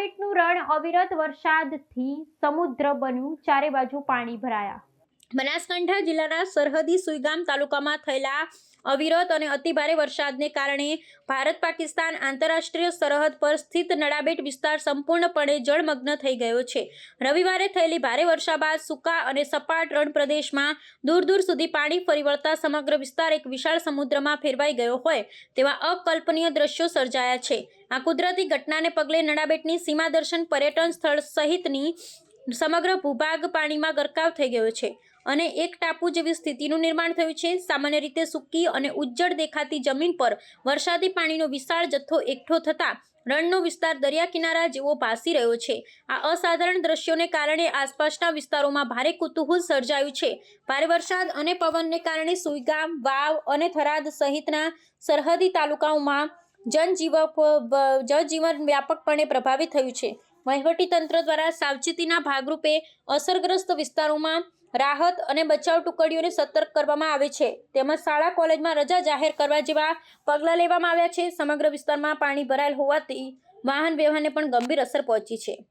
નડાબેટનું રણ અવિરત વરસાદથી સમુદ્ર બન્યું. ચારે બાજુ પાણી ભરાયા. બનાસકાંઠા જિલ્લાના સરહદી સુઈગામ તાલુકામાં થયેલા અવિરત અને અતિભારે વરસાદને કારણે ભારત પાકિસ્તાન આંતરરાષ્ટ્રીય સરહદ પર સ્થિત નડાબેટ વિસ્તાર સંપૂર્ણપણે જળમગ્ન થઈ ગયો છે. રવિવારે થયેલી ભારે વર્ષા બાદ સૂકા અને સપાટ રણ પ્રદેશમાં દૂર દૂર સુધી પાણી ફરી વળતા સમગ્ર વિસ્તાર એક વિશાળ સમુદ્રમાં ફેરવાઈ ગયો હોય તેવા અકલ્પનીય દ્રશ્યો સર્જાયા છે. આ કુદરતી ઘટનાને પગલે નડાબેટની સીમા દર્શન પર્યટન સ્થળ સહિતની સમગ્ર ભૂભાગ પાણીમાં ગરકાવ થઈ ગયો છે. અને એક ટાપુ જેવી સ્થિતિનું નિર્માણ થયું છે. સામાન્ય રીતે સૂકી અને ઉજ્જડ દેખાતી જમીન પર વરસાદી પાણીનો વિશાળ જથ્થો એકઠો થતાં રણનો વિસ્તાર દરિયા કિનારા જેવો ભાસી રહ્યો છે. આ અસાધારણ દ્રશ્યોને કારણે આસપાસના વિસ્તારોમાં ભારે કુતૂહલ સર્જાયું છે. ભારે વરસાદ અને પવનને કારણે સુઈગામ, વાવ અને થરાદ સહિતના સરહદી તાલુકાઓમાં જનજીવ જનજીવન વ્યાપકપણે પ્રભાવિત થયું છે. વહીવટીતંત્ર દ્વારા સાવચેતીના ભાગરૂપે અસરગ્રસ્ત વિસ્તારોમાં રાહત અને બચાવ ટુકડીઓને સતર્ક કરવામાં આવે છે. તેમજ શાળા, કોલેજમાં રજા જાહેર કરવા જેવા પગલાં લેવામાં આવ્યા છે. સમગ્ર વિસ્તારમાં પાણી ભરાયેલ હોવાથી વાહન વ્યવહારને પણ ગંભીર અસર પહોંચી છે.